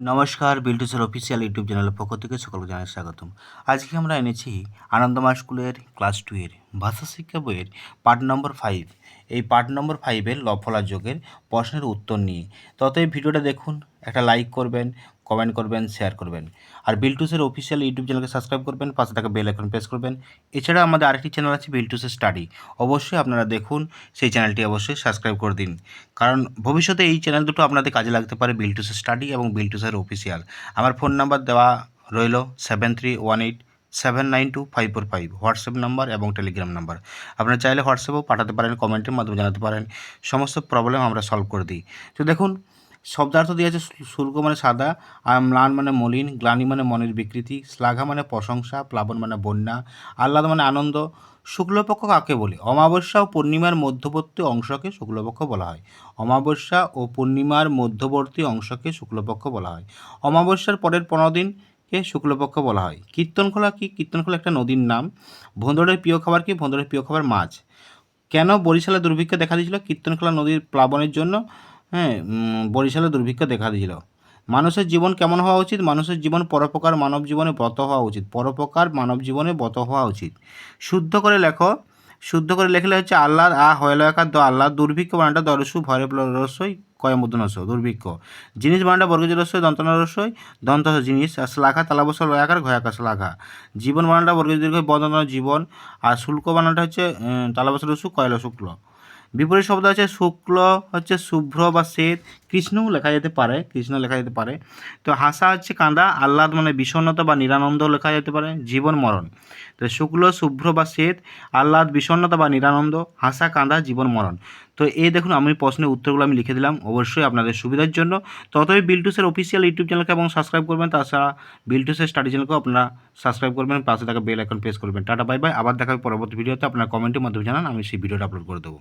নমস্কার, বিল্টুসের official YouTube চ্যানেলের পক্ষ থেকে সকলকে জানাই স্বাগতম। আজকে আমরা এনেছি আনন্দমা স্কুলের ক্লাস টুয়ের ভাষা শিক্ষা বইয়ের পার্ট নম্বর ফাইভ এই পার্ট নম্বর ফাইভের লফলা যোগের প্রশ্নের উত্তর নিয়ে। তত এই ভিডিওটা দেখুন, একটা লাইক করবেন কমেন্ট করবেন শেয়ার করবেন। আর বিল্টুসের অফিসিয়াল ইউটিউব চ্যানেলকে সাবস্ক্রাইব করবেন, পাশে থাকা বেল আইকন প্রেস করবেন। এছাড়া আমাদের আরেকটি চ্যানেল আছে বিলটুসের স্টাডি অবশ্যই আপনারা দেখুন, সেই চ্যানেলটি অবশ্যই সাবস্ক্রাইব করে দিন। কারণ ভবিষ্যতে এই চ্যানেল দুটো আপনাদের কাজে লাগতে পারে বিলটুসের স্টাডি এবং বিল্টুসের অফিসিয়াল আমার ফোন নাম্বার দেওয়া রইল seven three one eight seven nine two five four five WhatsApp number এবং টেলিগ্রাম নাম্বার আপনারা চাইলে হোয়াটসঅ্যাপেও পাঠাতে পারেন কমেন্টের মাধ্যমে জানাতে পারেন। সমস্ত প্রবলেম আমরা সলভ করে দিই। তো দেখুন শব্দার্থ দিয়ে আছে শুল্ক মানে সাদা, আর ম্লান মানে মলিন, গ্লানি মানে মনের বিকৃতি, শ্লাঘা মানে প্রশংসা, প্লাবন মানে বন্যা, আহ্লাদ মানে আনন্দ। শুক্লপক্ষ কাকে বলে? অমাবস্যা ও পূর্ণিমার মধ্যবর্তী অংশকে শুক্লপক্ষ বলা হয়। অমাবস্যা ও পূর্ণিমার মধ্যবর্তী অংশকে শুক্লপক্ষ বলা হয়। অমাবস্যার পরের পনেরো দিনকে শুক্লপক্ষ বলা হয়? কীর্তনখোলা কি? কীর্তনখোলা একটা নদীর নাম। ভোঁদরের প্রিয় খাবার কি? ভোঁদরের প্রিয় খাবার মাছ। কেন বরিশালে দুর্ভিক্ষ দেখা দিয়েছিল? কীর্তনখোলা নদীর প্লাবনের জন্য হ্যাঁ বরিশালে দুর্ভিক্ষ দেখা দিয়েছিল। মানুষের জীবন কেমন হওয়া উচিত? মানুষের জীবন পরোপকার, মানব জীবনে ব্রত হওয়া উচিত। পরোপকার, মানব জীবনে ব্রত হওয়া উচিত। শুদ্ধ করে লেখো। শুদ্ধ করে লেখলে হচ্ছে আল্লাহ আ হয়লকার দ আল্লাহ দুর্ভিক্ষ বানানটা দরসু ভরে রসই কয়মুদ্দনস দুর্ভিক্ষ। জিনিস বান্ডা দন্তন রসই দন্ত জিনিস, আর শ্লাঘা তালাবস লয়াকার ঘয়াকার শ্লাঘা। জীবন বানানটা বর্গজ দীর্ঘ বদন্ত জীবন, আর শুল্ক বানানটা হচ্ছে তালাবস রসু, কয়লা শুক্ল। বিপরীত শব্দ আছে শুক্ল, হচ্ছে শুভ্র বা শ্বেত। কৃষ্ণও লেখা যেতে পারে, কৃষ্ণ লেখা যেতে পারে। তো হাসা হচ্ছে কাঁদা, আহ্লাদ মানে বিষণ্ণতা বা নিরানন্দ লেখা যেতে পারে, জীবন মরণ। তো শুক্ল, শুভ্র বা শ্বেত, আহ্লাদ, বিষণ্ণতা বা নিরানন্দ, হাসা, কাঁদা, জীবন মরণ। তো এই দেখুন, আমি প্রশ্নের উত্তরগুলো আমি লিখে দিলাম, অবশ্যই আপনাদের সুবিধার জন্য। ততই বিলটুসের অফিসিয়াল ইউটিউব চ্যানেলকে এবং সাবস্ক্রাইব করবেন, তাছাড়া বিলটুসের স্টাডি চ্যানেলকেও আপনারা সাবস্ক্রাইব করবেন, পাশে থাকা বেল আইকন প্রেস করবেন। টাটা বাই বাই আবার দেখা হবে পরবর্তী ভিডিওতে আপনার কমেন্টের মাধ্যমে জানান, আমি সেই ভিডিওটা আপলোড করে দেবো।